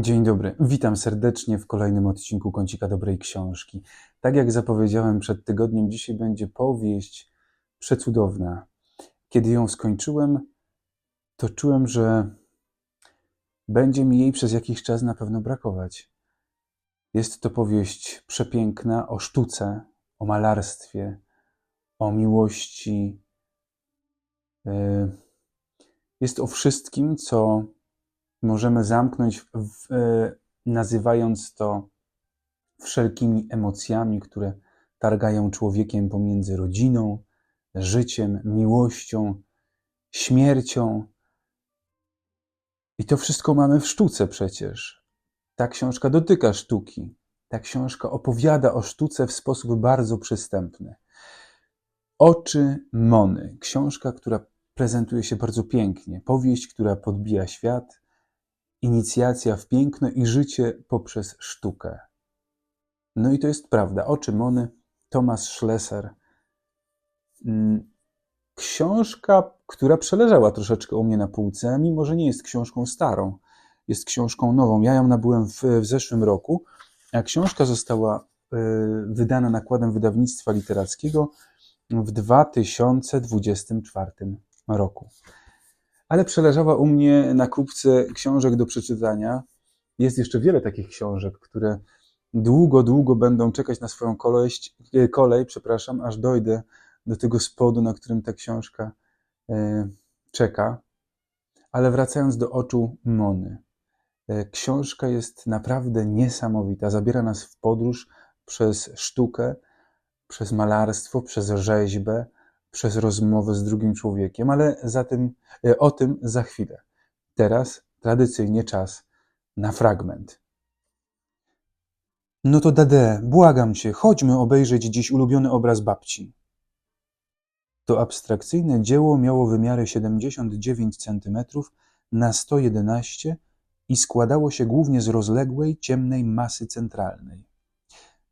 Dzień dobry, witam serdecznie w kolejnym odcinku Kącika Dobrej Książki. Tak jak zapowiedziałem przed tygodniem, dzisiaj będzie powieść przecudowna. Kiedy ją skończyłem, to czułem, że będzie mi jej przez jakiś czas na pewno brakować. Jest to powieść przepiękna o sztuce, o malarstwie, o miłości. Yy, Jest o wszystkim, co możemy zamknąć, w, e, nazywając to wszelkimi emocjami, które targają człowiekiem pomiędzy rodziną, życiem, miłością, śmiercią. I to wszystko mamy w sztuce przecież. Ta książka dotyka sztuki. Ta książka opowiada o sztuce w sposób bardzo przystępny. Oczy Mony. Książka, która prezentuje się bardzo pięknie. Powieść, która podbija świat. Inicjacja w piękno i życie poprzez sztukę. No i to jest prawda. Oczy Mony, Thomas Schlesser. Mm, Książka, która przeleżała troszeczkę u mnie na półce, mimo że nie jest książką starą, jest książką nową. Ja ją nabyłem w, w zeszłym roku, a książka została y, wydana nakładem wydawnictwa literackiego w 2024 roku. Ale przeleżała u mnie na kupce książek do przeczytania. Jest jeszcze wiele takich książek, które długo, długo będą czekać na swoją kolej, kolej przepraszam, aż dojdę do tego spodu, na którym ta książka e, czeka. Ale wracając do oczu Mony. E, książka jest naprawdę niesamowita. Zabiera nas w podróż przez sztukę, przez malarstwo, przez rzeźbę, przez rozmowę z drugim człowiekiem, ale za tym, e, o tym za chwilę. Teraz tradycyjnie czas na fragment. No to Dade, błagam cię, chodźmy obejrzeć dziś ulubiony obraz babci. To abstrakcyjne dzieło miało wymiary 79 cm na 111 i składało się głównie z rozległej, ciemnej masy centralnej.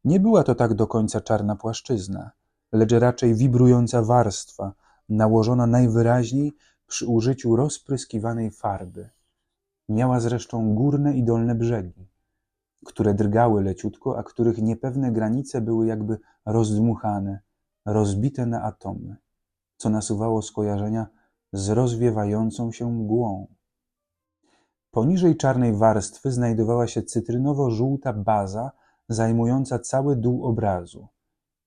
Nie była to tak do końca czarna płaszczyzna, lecz raczej wibrująca warstwa, nałożona najwyraźniej przy użyciu rozpryskiwanej farby. Miała zresztą górne i dolne brzegi, które drgały leciutko, a których niepewne granice były jakby rozdmuchane, rozbite na atomy, co nasuwało skojarzenia z rozwiewającą się mgłą. Poniżej czarnej warstwy znajdowała się cytrynowo-żółta baza zajmująca cały dół obrazu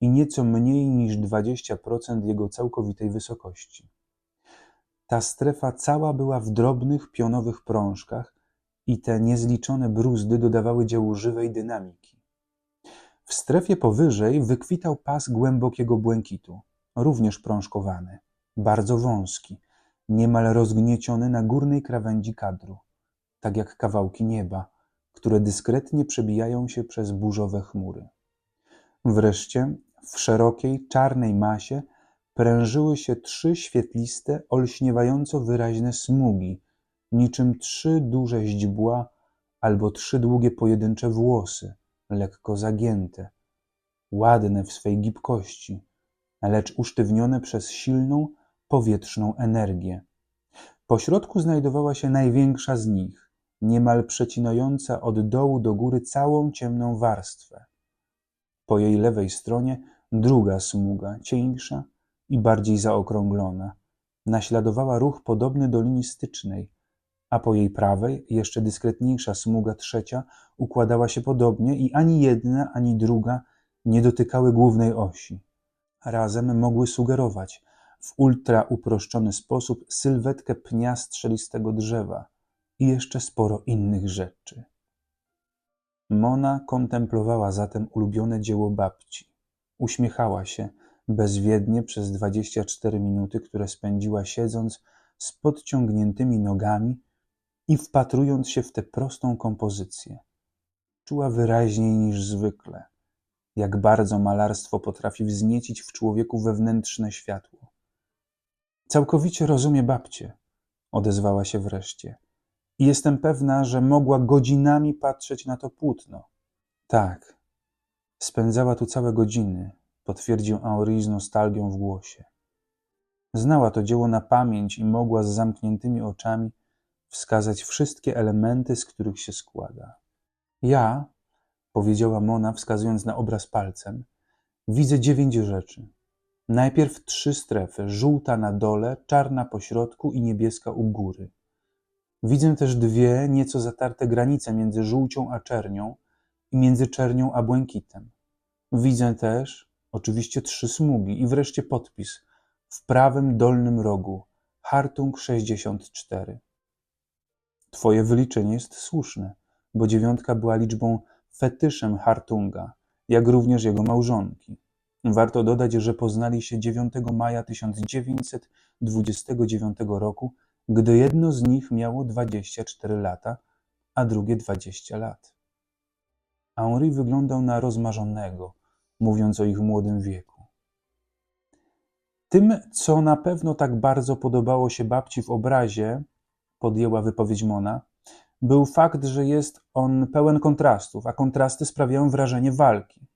i nieco mniej niż 20% jego całkowitej wysokości. Ta strefa cała była w drobnych, pionowych prążkach i te niezliczone bruzdy dodawały dziełu żywej dynamiki. W strefie powyżej wykwitał pas głębokiego błękitu, również prążkowany, bardzo wąski, niemal rozgnieciony na górnej krawędzi kadru, tak jak kawałki nieba, które dyskretnie przebijają się przez burzowe chmury. Wreszcie w szerokiej, czarnej masie prężyły się trzy świetliste, olśniewająco wyraźne smugi, niczym trzy duże źdźbła albo trzy długie pojedyncze włosy, lekko zagięte, ładne w swej gibkości, lecz usztywnione przez silną, powietrzną energię. Po środku znajdowała się największa z nich, niemal przecinająca od dołu do góry całą ciemną warstwę. Po jej lewej stronie druga smuga, cieńsza i bardziej zaokrąglona, naśladowała ruch podobny do linii stycznej, a po jej prawej jeszcze dyskretniejsza smuga trzecia układała się podobnie i ani jedna, ani druga nie dotykały głównej osi. Razem mogły sugerować w ultra uproszczony sposób sylwetkę pnia strzelistego drzewa i jeszcze sporo innych rzeczy. Mona kontemplowała zatem ulubione dzieło babci. Uśmiechała się bezwiednie przez dwadzieścia cztery minuty, które spędziła siedząc z podciągniętymi nogami i wpatrując się w tę prostą kompozycję. Czuła wyraźniej niż zwykle, jak bardzo malarstwo potrafi wzniecić w człowieku wewnętrzne światło. Całkowicie rozumie babcię, odezwała się wreszcie. I jestem pewna, że mogła godzinami patrzeć na to płótno. Tak, spędzała tu całe godziny, potwierdził Henri z nostalgią w głosie. Znała to dzieło na pamięć i mogła z zamkniętymi oczami wskazać wszystkie elementy, z których się składa. Ja, powiedziała Mona, wskazując na obraz palcem, widzę dziewięć rzeczy. Najpierw trzy strefy: żółta na dole, czarna po środku i niebieska u góry. Widzę też dwie nieco zatarte granice między żółcią a czernią i między czernią a błękitem. Widzę też, oczywiście, trzy smugi i wreszcie podpis w prawym dolnym rogu Hartung 64. Twoje wyliczenie jest słuszne, bo dziewiątka była liczbą fetyszem Hartunga, jak również jego małżonki. Warto dodać, że poznali się 9 maja 1929 roku, gdy jedno z nich miało 24 lata, a drugie 20 lat. Henri wyglądał na rozmarzonego, mówiąc o ich młodym wieku. Tym, co na pewno tak bardzo podobało się babci w obrazie, podjęła wypowiedź Mona, był fakt, że jest on pełen kontrastów, a kontrasty sprawiają wrażenie walki.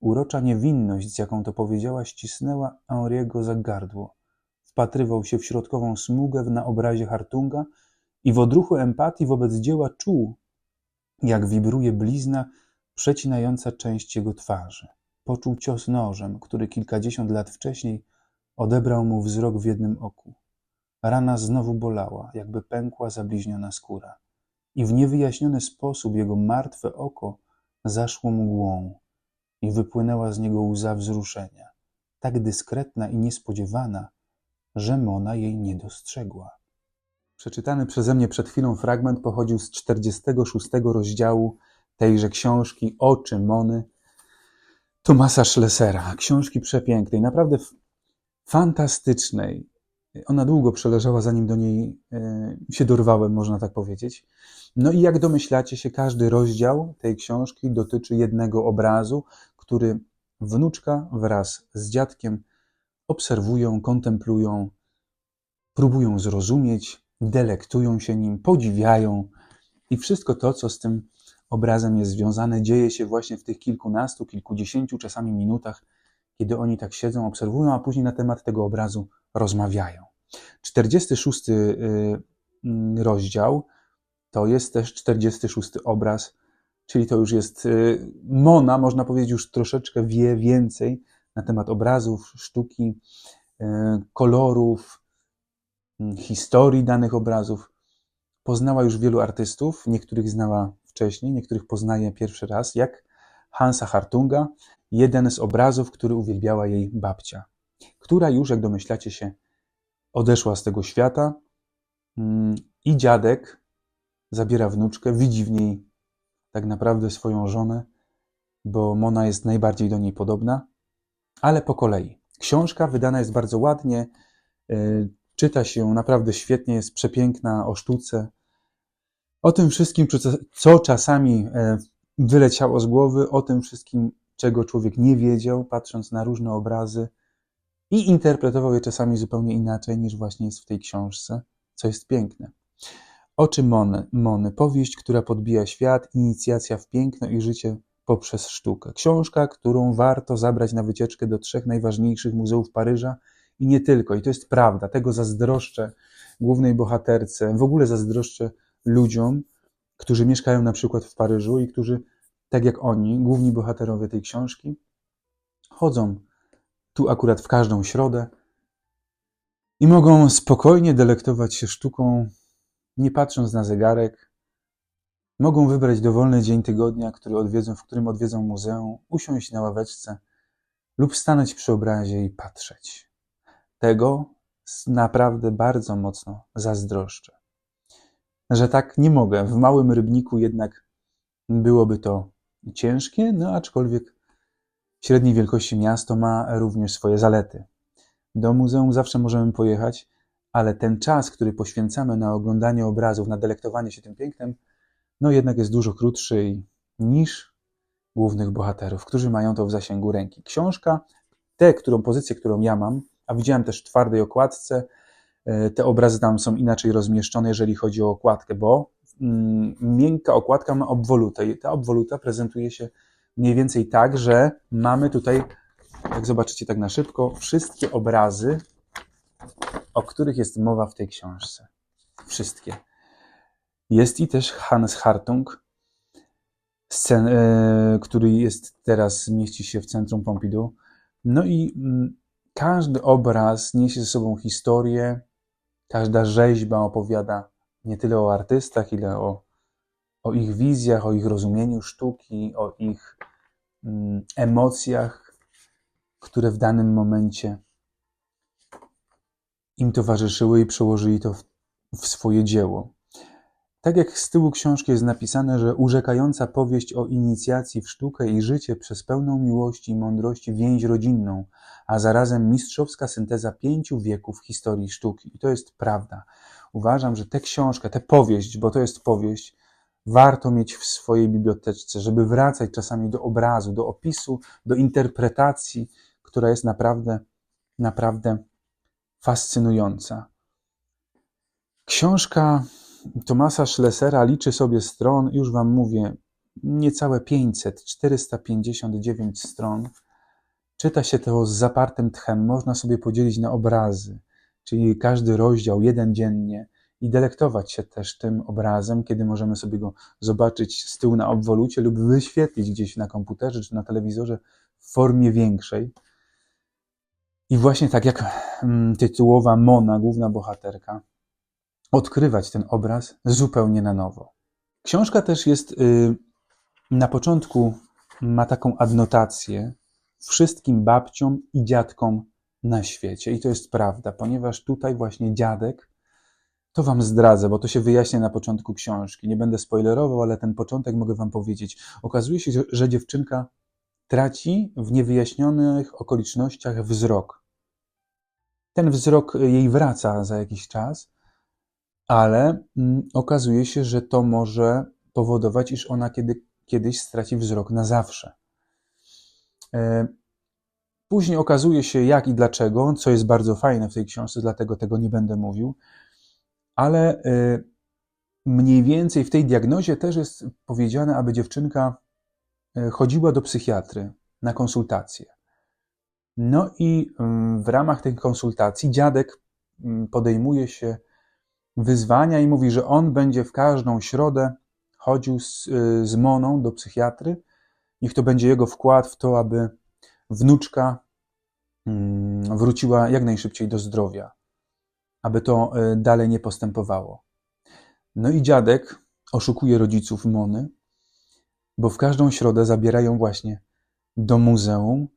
Urocza niewinność, z jaką to powiedziała, ścisnęła Henriego za gardło. Wpatrywał się w środkową smugę na obrazie Hartunga i w odruchu empatii wobec dzieła czuł, jak wibruje blizna przecinająca część jego twarzy. Poczuł cios nożem, który kilkadziesiąt lat wcześniej odebrał mu wzrok w jednym oku. Rana znowu bolała, jakby pękła zabliźniona skóra. I w niewyjaśniony sposób jego martwe oko zaszło mgłą i wypłynęła z niego łza wzruszenia, tak dyskretna i niespodziewana, że Mona jej nie dostrzegła. Przeczytany przeze mnie przed chwilą fragment pochodził z 46 rozdziału tejże książki Oczy Mony Tomasa Schlesera. Książki przepięknej, naprawdę fantastycznej. Ona długo przeleżała, zanim do niej e, się dorwałem, można tak powiedzieć. No i jak domyślacie się, każdy rozdział tej książki dotyczy jednego obrazu, który wnuczka wraz z dziadkiem obserwują, kontemplują, próbują zrozumieć, delektują się nim, podziwiają i wszystko to, co z tym obrazem jest związane, dzieje się właśnie w tych kilkunastu, kilkudziesięciu czasami minutach, kiedy oni tak siedzą, obserwują, a później na temat tego obrazu rozmawiają. 46 y, mm, rozdział to jest też 46 obraz, czyli to już jest y, Mona, można powiedzieć, już troszeczkę wie więcej na temat obrazów, sztuki, y, kolorów, historii danych obrazów. Poznała już wielu artystów, niektórych znała wcześniej, niektórych poznaje pierwszy raz, jak Hansa Hartunga, jeden z obrazów, który uwielbiała jej babcia, która już, jak domyślacie się, odeszła z tego świata i dziadek zabiera wnuczkę, widzi w niej tak naprawdę swoją żonę, bo Mona jest najbardziej do niej podobna, ale po kolei. Książka wydana jest bardzo ładnie, y, czyta się naprawdę świetnie, jest przepiękna o sztuce. O tym wszystkim, co- co czasami e, wyleciało z głowy, o tym wszystkim, czego człowiek nie wiedział, patrząc na różne obrazy i interpretował je czasami zupełnie inaczej niż właśnie jest w tej książce, co jest piękne. Oczy Mony, Mony, powieść, która podbija świat, inicjacja w piękno i życie poprzez sztukę. Książka, którą warto zabrać na wycieczkę do trzech najważniejszych muzeów Paryża i nie tylko. I to jest prawda. Tego zazdroszczę głównej bohaterce, w ogóle zazdroszczę ludziom, którzy mieszkają na przykład w Paryżu i którzy, tak jak oni, główni bohaterowie tej książki, chodzą tu akurat w każdą środę i mogą spokojnie delektować się sztuką, nie patrząc na zegarek. Mogą wybrać dowolny dzień tygodnia, który odwiedzą, w którym odwiedzą muzeum, usiąść na ławeczce lub stanąć przy obrazie i patrzeć. Tego naprawdę bardzo mocno zazdroszczę. Że tak nie mogę. W małym rybniku jednak byłoby to ciężkie, no aczkolwiek średniej wielkości miasto ma również swoje zalety. Do muzeum zawsze możemy pojechać, ale ten czas, który poświęcamy na oglądanie obrazów, na delektowanie się tym pięknem, no jednak jest dużo krótszy niż głównych bohaterów, którzy mają to w zasięgu ręki. Książka, tę, którą pozycję, którą ja mam, a widziałem też w twardej okładce, e, te obrazy tam są inaczej rozmieszczone, jeżeli chodzi o okładkę, bo mm, miękka okładka ma obwolutę i ta obwoluta prezentuje się mniej więcej tak, że mamy tutaj, jak zobaczycie tak na szybko, wszystkie obrazy, o których jest mowa w tej książce. Wszystkie. Jest i też Hans Hartung, scen, e, który jest teraz, mieści się w centrum Pompidou. No i mm, każdy obraz niesie ze sobą historię, każda rzeźba opowiada nie tyle o artystach, ile o, o ich wizjach, o ich rozumieniu sztuki, o ich mm, emocjach, które w danym momencie im towarzyszyły i przełożyli to w, w swoje dzieło. Tak jak z tyłu książki jest napisane, że urzekająca powieść o inicjacji w sztukę i życie przez pełną miłości i mądrości więź rodzinną, a zarazem mistrzowska synteza pięciu wieków historii sztuki. I to jest prawda. Uważam, że tę książkę, tę powieść, bo to jest powieść, warto mieć w swojej biblioteczce, żeby wracać czasami do obrazu, do opisu, do interpretacji, która jest naprawdę, naprawdę fascynująca. Książka Tomasa Schlesera liczy sobie stron, już Wam mówię, niecałe 500, 459 stron. Czyta się to z zapartym tchem, można sobie podzielić na obrazy, czyli każdy rozdział, jeden dziennie i delektować się też tym obrazem, kiedy możemy sobie go zobaczyć z tyłu na obwolucie lub wyświetlić gdzieś na komputerze czy na telewizorze w formie większej. I właśnie tak jak mm, tytułowa Mona, główna bohaterka, odkrywać ten obraz zupełnie na nowo. Książka też jest y, na początku ma taką adnotację wszystkim babciom i dziadkom na świecie. I to jest prawda, ponieważ tutaj właśnie dziadek, to wam zdradzę, bo to się wyjaśnia na początku książki. Nie będę spoilerował, ale ten początek mogę wam powiedzieć. Okazuje się, że dziewczynka traci w niewyjaśnionych okolicznościach wzrok. Ten wzrok jej wraca za jakiś czas, ale mm, okazuje się, że to może powodować, iż ona kiedy, kiedyś straci wzrok na zawsze. E, później okazuje się, jak i dlaczego, co jest bardzo fajne w tej książce, dlatego tego nie będę mówił, ale e, mniej więcej w tej diagnozie też jest powiedziane, aby dziewczynka e, chodziła do psychiatry na konsultacje. No i mm, w ramach tej konsultacji dziadek mm, podejmuje się wyzwania i mówi, że on będzie w każdą środę chodził z, y, z Moną do psychiatry. Niech to będzie jego wkład w to, aby wnuczka mm, wróciła jak najszybciej do zdrowia, aby to y, dalej nie postępowało. No i dziadek oszukuje rodziców Mony, bo w każdą środę zabierają właśnie do muzeum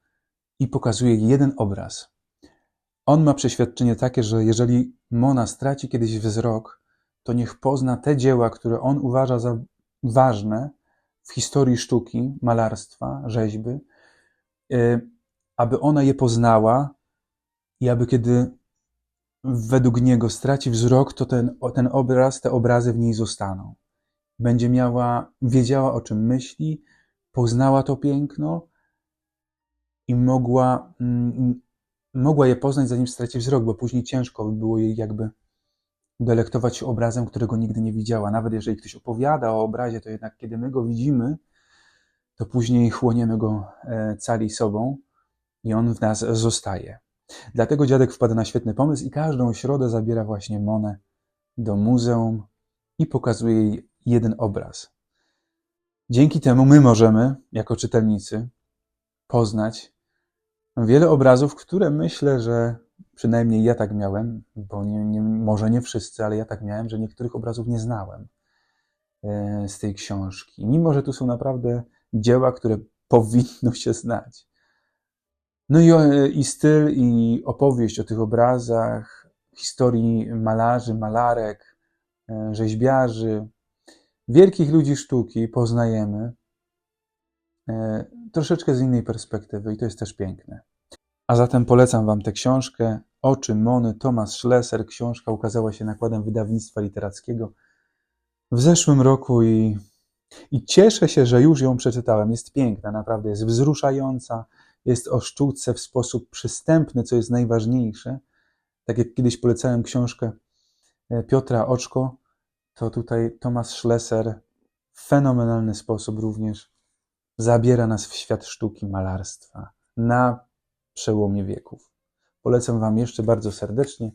i pokazuje jeden obraz. On ma przeświadczenie takie, że jeżeli Mona straci kiedyś wzrok, to niech pozna te dzieła, które on uważa za ważne w historii sztuki, malarstwa, rzeźby, y, aby ona je poznała i aby kiedy według niego straci wzrok, to ten, ten obraz, te obrazy w niej zostaną. Będzie miała, wiedziała o czym myśli, poznała to piękno i mogła mm, mogła je poznać, zanim straci wzrok, bo później ciężko było jej jakby delektować się obrazem, którego nigdy nie widziała. Nawet jeżeli ktoś opowiada o obrazie, to jednak kiedy my go widzimy, to później chłoniemy go e, cali sobą i on w nas zostaje. Dlatego dziadek wpada na świetny pomysł i każdą środę zabiera właśnie Monę do muzeum i pokazuje jej jeden obraz. Dzięki temu my możemy, jako czytelnicy, poznać wiele obrazów, które myślę, że przynajmniej ja tak miałem, bo nie, nie, może nie wszyscy, ale ja tak miałem, że niektórych obrazów nie znałem e, z tej książki. Mimo, że tu są naprawdę dzieła, które powinno się znać. No i, i styl, i opowieść o tych obrazach, historii malarzy, malarek, e, rzeźbiarzy, wielkich ludzi sztuki poznajemy e, troszeczkę z innej perspektywy i to jest też piękne. A zatem polecam Wam tę książkę Oczy Mony, Thomas Schlesser. Książka ukazała się nakładem wydawnictwa literackiego w zeszłym roku i, i cieszę się, że już ją przeczytałem. Jest piękna, naprawdę jest wzruszająca, jest o sztuce w sposób przystępny, co jest najważniejsze. Tak jak kiedyś polecałem książkę e, Piotra Oczko, to tutaj Thomas Schlesser w fenomenalny sposób również zabiera nas w świat sztuki, malarstwa, na przełomie wieków. Polecam Wam jeszcze bardzo serdecznie.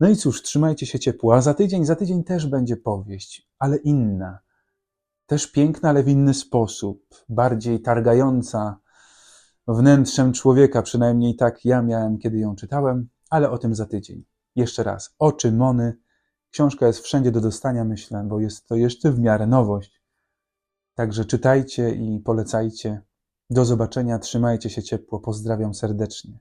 No i cóż, trzymajcie się ciepło. A za tydzień, za tydzień też będzie powieść, ale inna. Też piękna, ale w inny sposób. Bardziej targająca wnętrzem człowieka, przynajmniej tak ja miałem, kiedy ją czytałem, ale o tym za tydzień. Jeszcze raz. Oczy Mony. Książka jest wszędzie do dostania, myślę, bo jest to jeszcze w miarę nowość. Także czytajcie i polecajcie. Do zobaczenia, trzymajcie się ciepło. Pozdrawiam serdecznie.